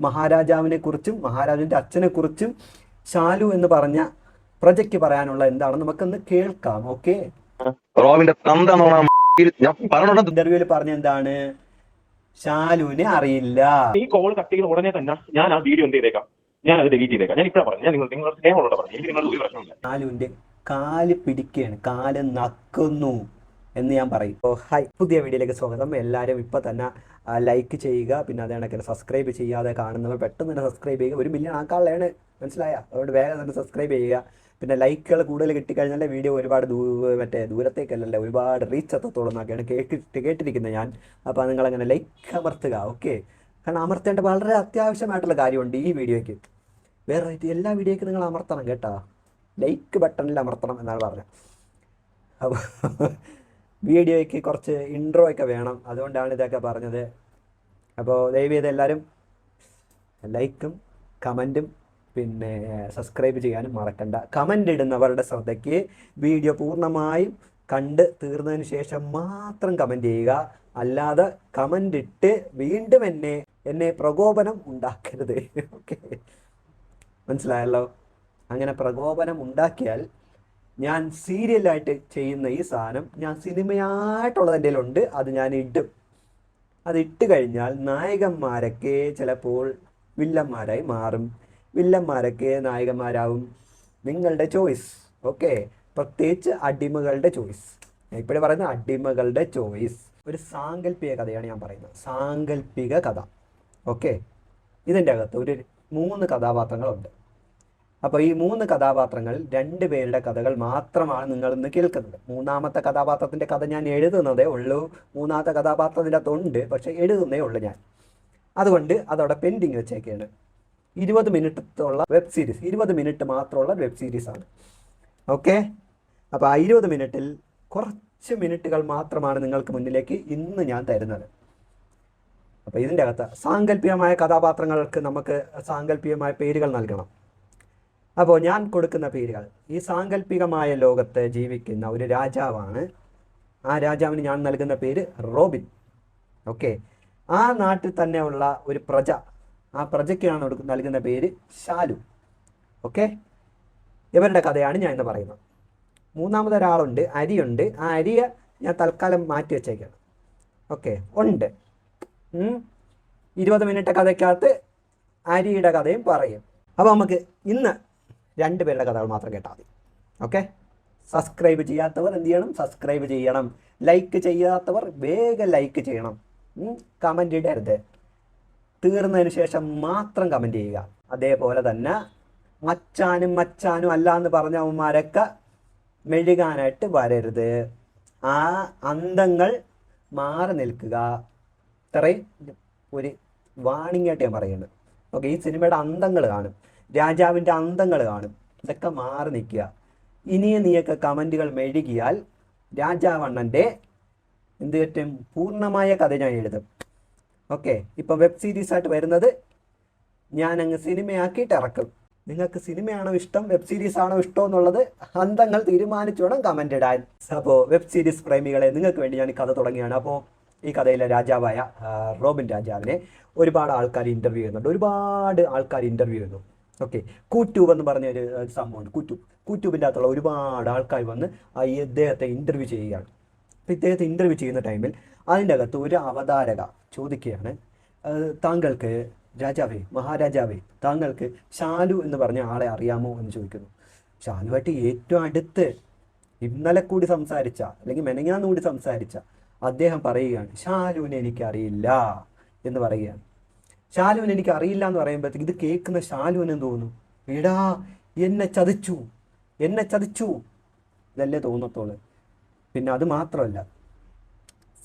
മഹാരാജാവിനെ കുറിച്ചും മഹാരാജാവിന്റെ അച്ഛനെ കുറിച്ചും ശാലു എന്ന് പറഞ്ഞ പ്രജക്ക് പറയാനുള്ള എന്താണെന്ന് നമുക്കൊന്ന് കേൾക്കാം ഓക്കെ ഇന്റർവ്യൂവിൽ പറഞ്ഞ എന്താണ്? ശാലുവിനെ അറിയില്ല. ഈ കോൾ കട്ട് ചെയ്ത ഉടനെ തന്നെ ഞാൻ ആ വീഡിയോ എന്ത് ചെയ്തേക്കാം? ഞാൻ അത് ഡിലീറ്റ് ചെയ്തേക്കാം. ഞാൻ ഇപ്പഴാ പറഞ്ഞു ഞാൻ നിങ്ങൾ നിങ്ങളുടെ സ്നേഹമുള്ള പറഞ്ഞു എനിക്ക് നിങ്ങളുടെ ഒരു പ്രശ്നമില്ല ശാലുവിന്റെ കാൽ പിടിക്കുകയാണ് കാൽ നക്കുന്നു. എന്ന് ഞാൻ പറയും. ഇപ്പോൾ ഹായ് പുതിയ വീഡിയോയിലേക്ക് സ്വാഗതം. എല്ലാവരും ഇപ്പോൾ തന്നെ ലൈക്ക് ചെയ്യുക പിന്നെ അതേ കണക്കിന് സബ്സ്ക്രൈബ് ചെയ്യാതെ കാണുന്നവർ പെട്ടെന്ന് തന്നെ സബ്സ്ക്രൈബ് ചെയ്യുക. ഒരു മില്യൺ ആക്കാനുള്ളതാണ് മനസ്സിലായ? അതുകൊണ്ട് വേഗം തന്നെ സബ്സ്ക്രൈബ് ചെയ്യുക. പിന്നെ ലൈക്കുകൾ കൂടുതൽ കിട്ടിക്കഴിഞ്ഞാൽ വീഡിയോ ഒരുപാട് ദൂ മറ്റേ ദൂരത്തേക്കല്ലേ ഒരുപാട് റീച്ച് എത്തത്തോളം എന്നൊക്കെയാണ് കേട്ടിട്ട് കേട്ടിരിക്കുന്നത് ഞാൻ. അപ്പോൾ നിങ്ങളങ്ങനെ ലൈക്ക് അമർത്തുക ഓക്കെ കാരണം അമർത്തേണ്ട വളരെ അത്യാവശ്യമായിട്ടുള്ള കാര്യമുണ്ട് ഈ വീഡിയോയ്ക്ക്. വേറെ എല്ലാ വീഡിയോയ്ക്കും നിങ്ങൾ അമർത്തണം കേട്ടോ. ലൈക്ക് ബട്ടണിൽ അമർത്തണം എന്നാണ് പറഞ്ഞത്. അപ്പോൾ വീഡിയോയ്ക്ക് കുറച്ച് ഇൻട്രോ ഒക്കെ വേണം. അതുകൊണ്ടാണ് ഇതൊക്കെ പറഞ്ഞത്. അപ്പോൾ ദയവ് ചെയ്ത് എല്ലാവരും ലൈക്കും കമന്റും പിന്നെ സബ്സ്ക്രൈബ് ചെയ്യാനും മറക്കണ്ട. കമന്റ് ഇടുന്നവരുടെ ശ്രദ്ധയ്ക്ക് വീഡിയോ പൂർണമായും കണ്ട് തീർന്നതിന് ശേഷം മാത്രം കമന്റ് ചെയ്യുക. അല്ലാതെ കമന്റ് ഇട്ട് വീണ്ടും എന്നെ എന്നെ പ്രകോപനം ഉണ്ടാക്കരുത്. ഓക്കെ മനസ്സിലായല്ലോ? അങ്ങനെ പ്രകോപനം ഉണ്ടാക്കിയാൽ ഞാൻ സീരിയലായിട്ട് ചെയ്യുന്ന ഈ സാധനം ഞാൻ സിനിമയായിട്ടുള്ളത് എന്റെ ഉണ്ട് അത് ഞാൻ ഇടും അത് ഇട്ട് കഴിഞ്ഞാൽ നായകന്മാരൊക്കെ ചിലപ്പോൾ വില്ലന്മാരായി മാറും. വില്ലന്മാരൊക്കെ നായകന്മാരാവും. നിങ്ങളുടെ ചോയ്സ്. ഓക്കെ? പ്രത്യേകിച്ച് അടിമകളുടെ ചോയ്സ്. ഇപ്പോഴേ പറയുന്ന അടിമകളുടെ ചോയ്സ്. ഒരു സാങ്കല്പിക കഥയാണ് ഞാൻ പറയുന്നത്. സാങ്കല്പിക കഥ. ഓക്കെ? ഇതിന്റെ അകത്ത് ഒരു മൂന്ന് കഥാപാത്രങ്ങളുണ്ട്. അപ്പോൾ ഈ മൂന്ന് കഥാപാത്രങ്ങൾ രണ്ട് പേരുടെ കഥകൾ മാത്രമാണ് നിങ്ങൾ ഇന്ന് കേൾക്കുന്നത്. മൂന്നാമത്തെ കഥാപാത്രത്തിന്റെ കഥ ഞാൻ എഴുതുന്നതേ ഉള്ളൂ. മൂന്നാമത്തെ കഥാപാത്രത്തിന്റെ അകത്തുണ്ട് പക്ഷേ എഴുതുന്നേ ഉള്ളൂ ഞാൻ. അതുകൊണ്ട് അതവിടെ പെൻഡിങ് വെച്ചേക്കാണ്. ഇരുപത് മിനിറ്റത്തുള്ള വെബ് സീരീസ് ഇരുപത് മിനിറ്റ് മാത്രമുള്ള വെബ് സീരീസ് ആണ്. ഓക്കെ അപ്പോൾ ആ ഇരുപത് മിനിറ്റിൽ കുറച്ച് മിനിറ്റുകൾ മാത്രമാണ് നിങ്ങൾക്ക് മുന്നിലേക്ക് ഇന്ന് ഞാൻ തരുന്നത്. അപ്പോൾ ഇതിന്റെ അകത്ത് സാങ്കല്പികമായ കഥാപാത്രങ്ങൾക്ക് നമുക്ക് സാങ്കല്പികമായ പേരുകൾ നൽകണം. അപ്പോൾ ഞാൻ കൊടുക്കുന്ന പേരുകൾ. ഈ സാങ്കല്പികമായ ലോകത്ത് ജീവിക്കുന്ന ഒരു രാജാവാണ് ആ രാജാവിന് ഞാൻ നൽകുന്ന പേര് റോബിൻ. ഓക്കെ. ആ നാട്ടിൽ തന്നെയുള്ള ഒരു പ്രജ ആ പ്രജയ്ക്കാണ് നൽകുന്ന പേര് ഷാലു ഓക്കെ. ഇവരുടെ കഥയാണ് ഞാൻ ഇന്ന് പറയുന്നത്. മൂന്നാമത് ഒരാളുണ്ട് അരിയുണ്ട്. ആ അരിയെ ഞാൻ തൽക്കാലം മാറ്റി വെച്ചേക്കാണ്. ഓക്കെ. ഉണ്ട്. ഇരുപത് മിനിറ്റ് കഥയ്ക്കകത്ത് അരിയുടെ കഥയും പറയും. അപ്പോൾ നമുക്ക് ഇന്ന് രണ്ട് പേരുടെ കഥകൾ മാത്രം കേട്ടാൽ മതി. ഓക്കെ സബ്സ്ക്രൈബ് ചെയ്യാത്തവർ എന്ത് ചെയ്യണം? സബ്സ്ക്രൈബ് ചെയ്യണം. ലൈക്ക് ചെയ്യാത്തവർ വേഗം ലൈക്ക് ചെയ്യണം. കമന്റ് ഇടരുത്. തീർന്നതിന് ശേഷം മാത്രം കമന്റ് ചെയ്യുക. അതേപോലെ തന്നെ മച്ചാനും മച്ചാനും അല്ല എന്ന് പറഞ്ഞ അവന്മാരൊക്കെ മെഴുകാനായിട്ട് വരരുത്. ആ അന്തങ്ങൾ മാറി നിൽക്കുക. ഇത്രയും ഒരു വാണിംഗ് ആയിട്ട് ഞാൻ പറയുന്നത് ഓക്കെ ഈ സിനിമയുടെ അന്തങ്ങൾ കാണും. രാജാവിന്റെ അന്തങ്ങൾ കാണും. ഇതൊക്കെ മാറി നിൽക്കുക. ഇനിയും നീയൊക്കെ കമന്റുകൾ മെഴുകിയാൽ രാജാവണ്ണന്റെ എന്ത് പറ്റും? പൂർണമായ കഥ ഞാൻ എഴുതും. ഓക്കെ ഇപ്പം വെബ് സീരീസ് ആയിട്ട് വരുന്നത് ഞാൻ അങ്ങ് സിനിമയാക്കിയിട്ട് ഇറക്കും. നിങ്ങൾക്ക് സിനിമയാണോ ഇഷ്ടം? വെബ് സീരീസ് ആണോ ഇഷ്ടം എന്നുള്ളത് അന്തങ്ങൾ തീരുമാനിച്ചു വേണം കമന്റ് ഇടാൻ. അപ്പോൾ വെബ് സീരീസ് പ്രേമികളെ നിങ്ങൾക്ക് വേണ്ടി ഞാൻ ഈ കഥ തുടങ്ങിയാണ്. അപ്പോൾ ഈ കഥയിലെ രാജാവായ റോബിൻ രാജാവിനെ ഒരുപാട് ആൾക്കാർ ഇന്റർവ്യൂ ചെയ്യുന്നുണ്ട്. ഒരുപാട് ആൾക്കാർ ഇന്റർവ്യൂ ചെയ്യുന്നു. ഓക്കെ കൂറ്റൂബ് എന്ന് പറഞ്ഞ ഒരു സംഭവമുണ്ട്. കൂറ്റൂബ് കൂറ്റൂബിന്റെ അകത്തുള്ള ഒരുപാട് ആൾക്കാർ വന്ന് ഇദ്ദേഹത്തെ ഇന്റർവ്യൂ ചെയ്യുകയാണ്. അപ്പോൾ ഇദ്ദേഹത്തെ ഇന്റർവ്യൂ ചെയ്യുന്ന ടൈമിൽ അതിന്റെ അകത്ത് ഒരു അവതാരക ചോദിക്കുകയാണ്. താങ്കൾക്ക് രാജാവേ മഹാരാജാവേ താങ്കൾക്ക് ഷാലു എന്ന് പറഞ്ഞ ആളെ അറിയാമോ എന്ന് ചോദിക്കുന്നു. ശാലുവായിട്ട് ഏറ്റവും അടുത്ത് ഇന്നലെ കൂടി സംസാരിച്ച അല്ലെങ്കിൽ മെനങ്ങാന്ന് കൂടി സംസാരിച്ച അദ്ദേഹം പറയുകയാണ് ശാലുവിനെ എനിക്കറിയില്ല എന്ന് പറയുകയാണ്. ശാലുവിനെ എനിക്ക് അറിയില്ല എന്ന് പറയുമ്പോഴത്തേക്ക് ഇത് കേൾക്കുന്ന ശാലുവിന് തോന്നുന്നു? എടാ എന്നെ ചതിച്ചു എന്നെ ചതിച്ചു ഇതല്ലേ തോന്നത്തോൾ. പിന്നെ അത് മാത്രമല്ല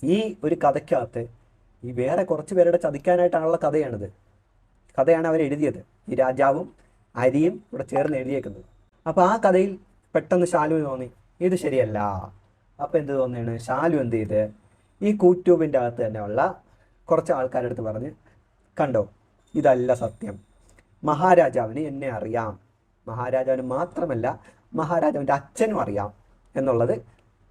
ഈ ഒരു കഥയ്ക്കകത്ത് ഈ വേറെ കുറച്ച് പേരുടെ ചതിക്കാനായിട്ടാണുള്ള കഥയാണിത്. കഥയാണ് അവർ എഴുതിയത്. ഈ രാജാവും അരിയും ഇവിടെ ചേർന്ന് എഴുതിയേക്കുന്നത്. അപ്പോൾ ആ കഥയിൽ പെട്ടെന്ന് ശാലുവിന് തോന്നി ഇത് ശരിയല്ല. അപ്പോൾ എന്ത് തോന്നിയാണ്? ശാലു എന്ത് ചെയ്ത്? ഈ കൂറ്റൂബിന്റെ അകത്ത് തന്നെയുള്ള കുറച്ച് ആൾക്കാരുടെ അടുത്ത് പറഞ്ഞ് കണ്ടോ? ഇതല്ല സത്യം. മഹാരാജാവിന് എന്നെ അറിയാം. മഹാരാജാവിന് മാത്രമല്ല മഹാരാജാവിന്റെ അച്ഛനും അറിയാം എന്നുള്ളത്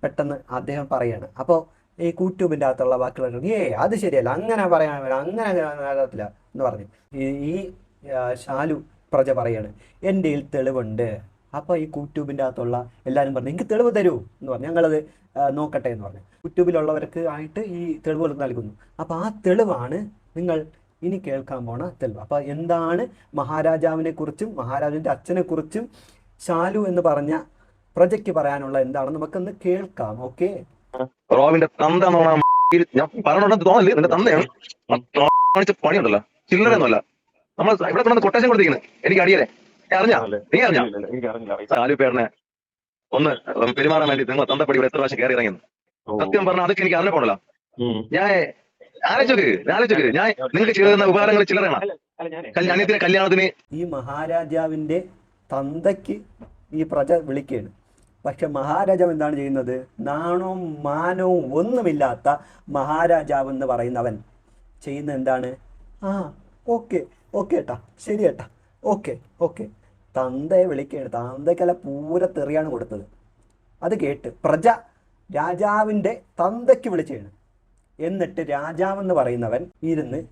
പെട്ടെന്ന് അദ്ദേഹം പറയാണ്. അപ്പോൾ ഈ കൂറ്റൂബിന്റെ അകത്തുള്ള ബാക്കിയുള്ള ഏ അത് ശരിയല്ല. അങ്ങനെ പറയാൻ അങ്ങനെ നടത്തില്ല എന്ന് പറഞ്ഞു. ഈ ശാലു പ്രജ പറയാണ് എന്റെ കയ്യിൽ തെളിവുണ്ട്. അപ്പോൾ ഈ യൂട്യൂബിന്റെ അകത്തുള്ള എല്ലാവരും പറഞ്ഞു എനിക്ക് തെളിവ് തരൂ എന്ന് പറഞ്ഞു. ഞങ്ങളത് നോക്കട്ടെ എന്ന് പറഞ്ഞു. യൂട്യൂബിലുള്ളവർക്ക് ആയിട്ട് ഈ തെളിവുകൾ നൽകുന്നു. അപ്പോൾ ആ തെളിവാണ് നിങ്ങൾ ഇനി കേൾക്കാൻ പോണ തെളിവ്. അപ്പൊ എന്താണ് മഹാരാജാവിനെ കുറിച്ചും മഹാരാജന്റെ അച്ഛനെ കുറിച്ചും ശാലു എന്ന് പറഞ്ഞ പ്രജക്ക് പറയാനുള്ള എന്താണെന്ന് നമുക്കൊന്ന് കേൾക്കാം. ഓക്കെ? തന്ത എന്ന് പറഞ്ഞാൽ ഞാൻ പറഞ്ഞോണ്ടെന്ന് തോന്നില്ല നിന്റെ തന്തയാണ്. കാണിച്ച പണിയുണ്ടല്ലോ. നമ്മൾ ഇവിടെ കൊണ്ടുവന്ന് കൊട്ടേഷൻ കൊടുത്തിരിക്കുന്നത് എനിക്ക് അടിയല്ലേ? അറിഞ്ഞാ? നീ അറിഞ്ഞാ? ഒന്ന് പെരുമാറാൻ വേണ്ടി നിങ്ങൾ തന്തപ്പടി ഇവിടെ എത്ര പ്രാവശ്യം കയറി ഇറങ്ങിയെന്ന്. സത്യം പറഞ്ഞാൽ അതൊക്കെ എനിക്ക് അറിഞ്ഞ പോണല്ലോ ഞാൻ ഞാൻ നിങ്ങൾക്ക് ചെയ്തു തന്ന ഉപകാരങ്ങൾ കല്യാണത്തിന് ഈ മഹാരാജാവിന്റെ തന്തയ്ക്ക് ഈ പ്രജ വിളിക്കുകയാണ്. പക്ഷെ മഹാരാജാവ് എന്താണ് ചെയ്യുന്നത്? നാണവും മാനവും ഒന്നുമില്ലാത്ത മഹാരാജാവ് എന്ന് പറയുന്നവൻ ചെയ്യുന്ന എന്താണ്? ആ ഓക്കെ ഓക്കെ ഏട്ടാ ശരി ഏട്ടാ ഓക്കെ ഓക്കെ. തന്തയെ വിളിക്കുകയാണ്. തന്തയ്ക്കല്ല പൂര തെറിയാണ് കൊടുത്തത്. അത് കേട്ട് പ്രജ രാജാവിന്റെ തന്തയ്ക്ക് വിളിച്ചാണ്. എന്നിട്ട് രാജാവെന്ന് പറയുന്നവൻ ഇരുന്ന്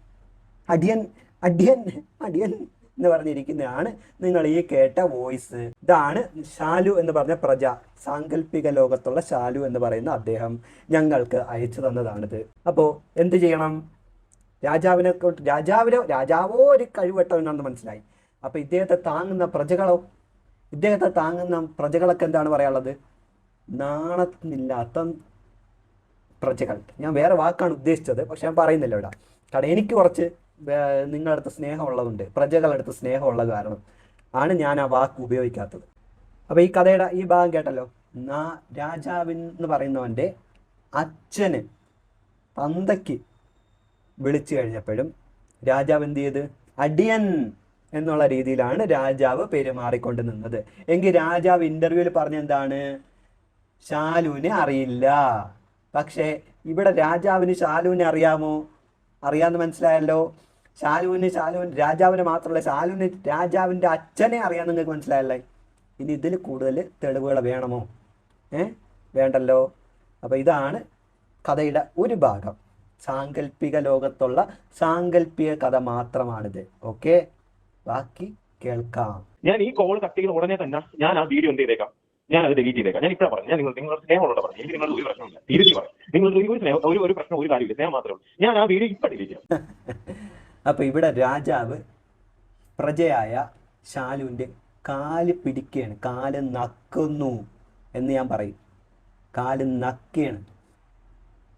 അടിയൻ അടിയൻ അടിയൻ എന്ന് പറഞ്ഞിരിക്കുന്നതാണ് നിങ്ങൾ ഈ കേട്ട വോയിസ്. ഇതാണ് ശാലു എന്ന് പറഞ്ഞ പ്രജ സാങ്കല്പിക ലോകത്തുള്ള ശാലു എന്ന് പറയുന്ന അദ്ദേഹം ഞങ്ങൾക്ക് അയച്ചു തന്നതാണിത്. അപ്പോ എന്ത് ചെയ്യണം? രാജാവിനെ രാജാവിനോ രാജാവോ ഒരു കഴിവട്ടവനാണെന്ന് മനസ്സിലായി. അപ്പോൾ ഇദ്ദേഹത്തെ താങ്ങുന്ന പ്രജകളോ ഇദ്ദേഹത്തെ താങ്ങുന്ന പ്രജകളൊക്കെ എന്താണ് പറയാനുള്ളത്? നാണത്തിനില്ലാത്ത പ്രജകൾ. ഞാൻ വേറെ വാക്കാണ് ഉദ്ദേശിച്ചത് പക്ഷെ ഞാൻ പറയുന്നില്ല ഇവിടെ. കാരണം എനിക്ക് കുറച്ച് നിങ്ങളടുത്ത് നിങ്ങളുടെ സ്നേഹമുള്ളതുണ്ട്. പ്രജകളടുത്ത് സ്നേഹമുള്ള കാരണം ആണ് ഞാൻ ആ വാക്ക് ഉപയോഗിക്കാത്തത്. അപ്പോൾ ഈ കഥയുടെ ഈ ഭാഗം കേട്ടല്ലോ. നാ രാജാവിൻ എന്ന് പറയുന്നവന്റെ അച്ഛന് തന്തയ്ക്ക് വിളിച്ചു കഴിഞ്ഞപ്പോഴും രാജാവ് എന്ത് ചെയ്ത്? അടിയൻ എന്നുള്ള രീതിയിലാണ് രാജാവ് പെരുമാറിക്കൊണ്ട് നിന്നത്. എങ്കിൽ രാജാവ് ഇന്റർവ്യൂവിൽ പറഞ്ഞ എന്താണ്? ശാലുവിനെ അറിയില്ല. പക്ഷേ ഇവിടെ രാജാവിന് ശാലുവിനെ അറിയാമോ? അറിയാമെന്ന് മനസ്സിലായല്ലോ. ശാലുവിന് ശാലുവിന് രാജാവിനെ മാത്രമല്ല ശാലുവിന് രാജാവിന്റെ അച്ഛനെ അറിയാൻ നിങ്ങൾക്ക് മനസ്സിലായല്ലേ? ഇനി ഇതിൽ കൂടുതൽ തെളിവുകൾ വേണമോ? ഏ? വേണ്ടല്ലോ. അപ്പോൾ ഇതാണ് കഥയുടെ ഒരു ഭാഗം. സാങ്കല്പിക ലോകത്തുള്ള സാങ്കല്പിക കഥ മാത്രമാണിത്. ഓക്കെ? ബാക്കി കേൾക്കാം. ഞാൻ ഈ കോൾ കട്ട് ഉടനെ തന്നെ ഞാൻ ആ വീഡിയോ എന്ത് ചെയ്തേക്കാം? ഞാൻ അത് ഡിലീറ്റ് ചെയ്തേക്കാം ഞാൻ ഇപ്പഴാ പറഞ്ഞു ഞാൻ നിങ്ങൾ നിങ്ങളുടെ സ്നേഹമുള്ള പറഞ്ഞു എനിക്ക് നിങ്ങളുടെ ഒരു പ്രശ്നമില്ല തിരിച്ചു പറയും നിങ്ങൾ ഒരു സ്നേഹം ഒരു ഒരു പ്രശ്നം ഒരു കാര്യമില്ല സ്നേഹം മാത്രമേ ഉള്ളൂ. ഞാൻ ആ വീഡിയോ ഇപ്പൊ ഡിലീറ്റ് ചെയ്യാം. ഇവിടെ രാജാവ് പ്രജയായ ശാലുവിന്റെ കാൽ പിടിക്കുകയാണ്. കാൽ നക്കുന്നു എന്ന് ഞാൻ പറയും. കാൽ നക്കുകയാണ്.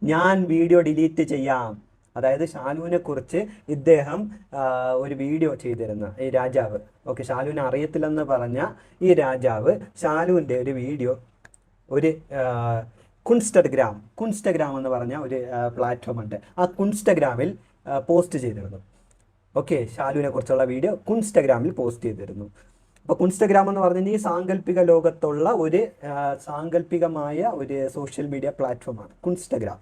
ഞാൻ വീഡിയോ ഡിലീറ്റ് ചെയ്യാം. അതായത് ഷാലുവിനെ കുറിച്ച് ഇദ്ദേഹം ഒരു വീഡിയോ ചെയ്തിരുന്ന ഈ രാജാവ്. ഓക്കെ ഷാലുവിനെ അറിയത്തില്ലെന്ന് പറഞ്ഞ ഈ രാജാവ് ഷാലുവിന്റെ ഒരു വീഡിയോ ഒരു കുൻസ്റ്റഗ്രാം കുൻസ്റ്റഗ്രാം എന്ന് പറഞ്ഞ ഒരു പ്ലാറ്റ്ഫോം ഉണ്ട്. ആ കുൻസ്റ്റഗ്രാമിൽ പോസ്റ്റ് ചെയ്തിരുന്നു. ഓക്കെ ഷാലുവിനെ കുറിച്ചുള്ള വീഡിയോ കുൻസ്റ്റഗ്രാമിൽ പോസ്റ്റ് ചെയ്തിരുന്നു. അപ്പോൾ കുൻസ്റ്റഗ്രാം എന്ന് പറഞ്ഞാൽ ഈ സാങ്കല്പിക ലോകത്തുള്ള ഒരു സാങ്കല്പികമായ ഒരു സോഷ്യൽ മീഡിയ പ്ലാറ്റ്ഫോമാണ് കുൻസ്റ്റഗ്രാം.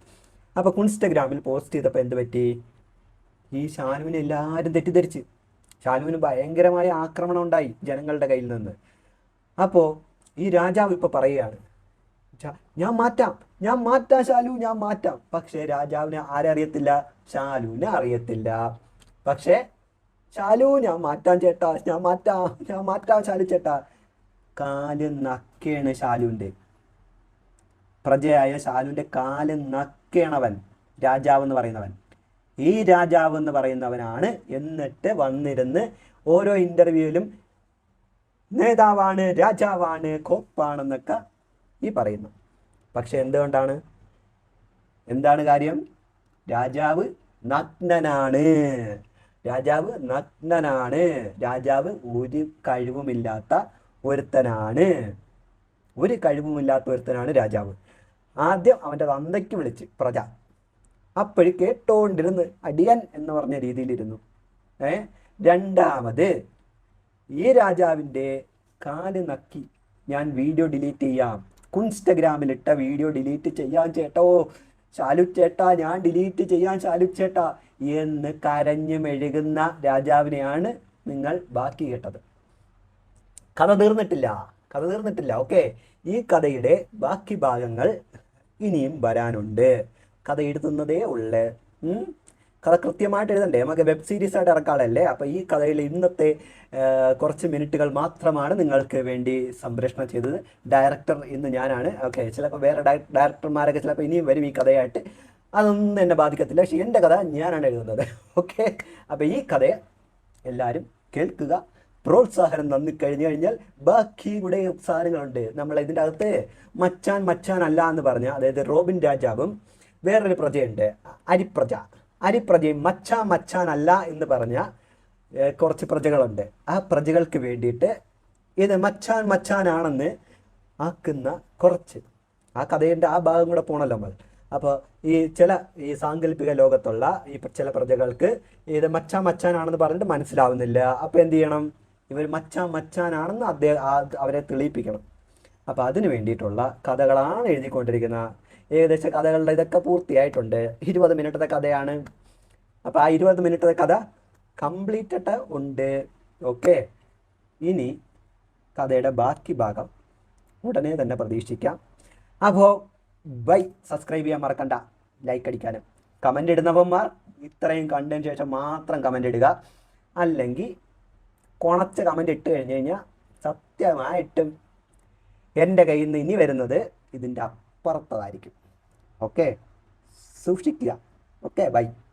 അപ്പോൾ ഇൻസ്റ്റാഗ്രാമിൽ പോസ്റ്റ് ചെയ്തപ്പോൾ എന്ത് പറ്റി? ഈ ഷാനുവിനെ എല്ലാവരും തെറ്റിദ്ധരിച്ച്. ഷാനുവിന് ഭയങ്കരമായ ആക്രമണം ഉണ്ടായി ജനങ്ങളുടെ കയ്യിൽ നിന്ന്. അപ്പോൾ ഈ രാജാവ് ഇപ്പോൾ പറയുകയാണ് ഞാൻ മാറ്റാം ഞാൻ മാറ്റാം ശാലു ഞാൻ മാറ്റാം. പക്ഷേ രാജാവിനെ ആരറിയത്തില്ല ശാലുവിനെ അറിയത്തില്ല. പക്ഷേ ശാലു ഞാൻ മാറ്റാം ചേട്ടാ ഞാൻ മാറ്റാം ഞാൻ മാറ്റാം ശാലു ചേട്ടാ. കാൽ നക്കയാണ് ശാലുവിന്റെ. പ്രജയായ ശാലുവിന്റെ കാൽ നക്കേണവൻ രാജാവ് എന്ന് പറയുന്നവൻ. ഈ രാജാവ് എന്ന് പറയുന്നവനാണ് എന്നിട്ട് വന്നിരുന്ന് ഓരോ ഇന്റർവ്യൂവിലും നേതാവാണ് രാജാവാണ് കോപ്പാണെന്നൊക്കെ ഈ പറയുന്നു. പക്ഷെ എന്തുകൊണ്ടാണ്? എന്താണ് കാര്യം? രാജാവ് നഗ്നനാണ്. രാജാവ് നഗ്നനാണ്. രാജാവ് ഒരു കഴിവുമില്ലാത്ത ഒരുത്തനാണ്. ഒരു കഴിവുമില്ലാത്ത ഒരുത്തനാണ് രാജാവ്. ആദ്യം അവന്റെ തന്തയ്ക്ക് വിളിച്ച് പ്രജ അപ്പോഴ് കേട്ടോണ്ടിരുന്ന് അടിയൻ എന്ന് പറഞ്ഞ രീതിയിലിരുന്നു. ഏ രണ്ടാമത് ഈ രാജാവിന്റെ കാൽ നക്കി ഞാൻ വീഡിയോ ഡിലീറ്റ് ചെയ്യാം. കുൻസ്റ്റഗ്രാമിലിട്ട വീഡിയോ ഡിലീറ്റ് ചെയ്യാൻ ചേട്ടോ. ശാലു ചേട്ടാ ഞാൻ ഡിലീറ്റ് ചെയ്യാൻ ശാലു ചേട്ടാ എന്ന് കരഞ്ഞു മെഴുകുന്ന രാജാവിനെയാണ് നിങ്ങൾ ബാക്കി കേട്ടത്. കഥ തീർന്നിട്ടില്ല കഥ തീർന്നിട്ടില്ല. ഓക്കെ ഈ കഥയുടെ ബാക്കി ഭാഗങ്ങൾ ഇനിയും വരാനുണ്ട്. കഥ എഴുതുന്നതേ ഉള്ളു. കഥ കൃത്യമായിട്ട് എഴുതണ്ടേ? നമുക്ക് വെബ് സീരീസ് ആയിട്ട് ഇറക്കാളല്ലേ അപ്പോൾ ഈ കഥയിൽ ഇന്നത്തെ കുറച്ച് മിനിറ്റുകൾ മാത്രമാണ് നിങ്ങൾക്ക് വേണ്ടി സംപ്രേഷണം ചെയ്തത്. ഡയറക്ടർ ഇന്ന് ഞാനാണ്. ഓക്കെ ചിലപ്പോൾ വേറെ ഡയ- ഡയറക്ടർമാരൊക്കെ ചിലപ്പോൾ ഇനിയും വരും ഈ കഥയായിട്ട്. അതൊന്നും എന്നെ ബാധിക്കത്തില്ല. പക്ഷേ എന്റെ കഥ ഞാനാണ് എഴുതുന്നത്. ഓക്കെ? അപ്പോൾ ഈ കഥയെ എല്ലാവരും കേൾക്കുക. പ്രോത്സാഹനം നന്ദി കഴിഞ്ഞു കഴിഞ്ഞാൽ ബാക്കി കൂടെ സാധനങ്ങളുണ്ട്. നമ്മൾ ഇതിന്റെ അകത്ത് മച്ചാൻ മച്ചാൻ അല്ല എന്ന് പറഞ്ഞ അതായത് റോബിൻ രാജാവും വേറൊരു പ്രജയുണ്ട് അരിപ്രജ. അരിപ്രജയും മച്ചാ മച്ചാൻ അല്ല എന്ന് പറഞ്ഞ കുറച്ച് പ്രജകളുണ്ട്. ആ പ്രജകൾക്ക് വേണ്ടിയിട്ട് ഇത് മച്ചാൻ മച്ചാനാണെന്ന് ആക്കുന്ന കുറച്ച്. ആ കഥയുടെ ആ ഭാഗം കൂടെ പോണല്ലോ നമ്മൾ. അപ്പോൾ ഈ ചില ഈ സാങ്കല്പിക ലോകത്തുള്ള ഈ ചില പ്രജകൾക്ക് ഇത് മച്ചാ മച്ചാനാണെന്ന് പറഞ്ഞിട്ട് മനസ്സിലാവുന്നില്ല. അപ്പോൾ എന്ത് ചെയ്യണം? ഇവർ മച്ചാൻ മച്ചാനാണെന്ന് അദ്ദേഹം അവരെ തെളിയിപ്പിക്കണം. അപ്പോൾ അതിന് വേണ്ടിയിട്ടുള്ള കഥകളാണ് എഴുതിക്കൊണ്ടിരിക്കുന്ന. ഏകദേശം കഥകളുടെ ഇതൊക്കെ പൂർത്തിയായിട്ടുണ്ട്. ഇരുപത് മിനിറ്റത്തെ കഥയാണ്. അപ്പോൾ ആ ഇരുപത് മിനിറ്റത്തെ കഥ കംപ്ലീറ്റഡ് ഉണ്ട്. ഓക്കെ. ഇനി കഥയുടെ ബാക്കി ഭാഗം ഉടനെ തന്നെ പ്രതീക്ഷിക്കാം. അപ്പോൾ ബൈ. സബ്സ്ക്രൈബ് ചെയ്യാൻ മറക്കണ്ട. ലൈക്ക് അടിക്കാനും. കമന്റ് ഇടുന്നവന്മാർ ഇത്രയും കണ്ടതിന് ശേഷം മാത്രം കമന്റ് ഇടുക. അല്ലെങ്കിൽ കുണച്ച കമന്റ് ഇട്ട് കഴിഞ്ഞ് കഴിഞ്ഞാൽ സത്യമായിട്ടും എന്റെ കയ്യിൽ നിന്ന് ഇനി വരുന്നത് ഇതിന്റെ അപ്പുറത്തതായിരിക്കും. ഓക്കെ സൂക്ഷിക്കുക. Okay bye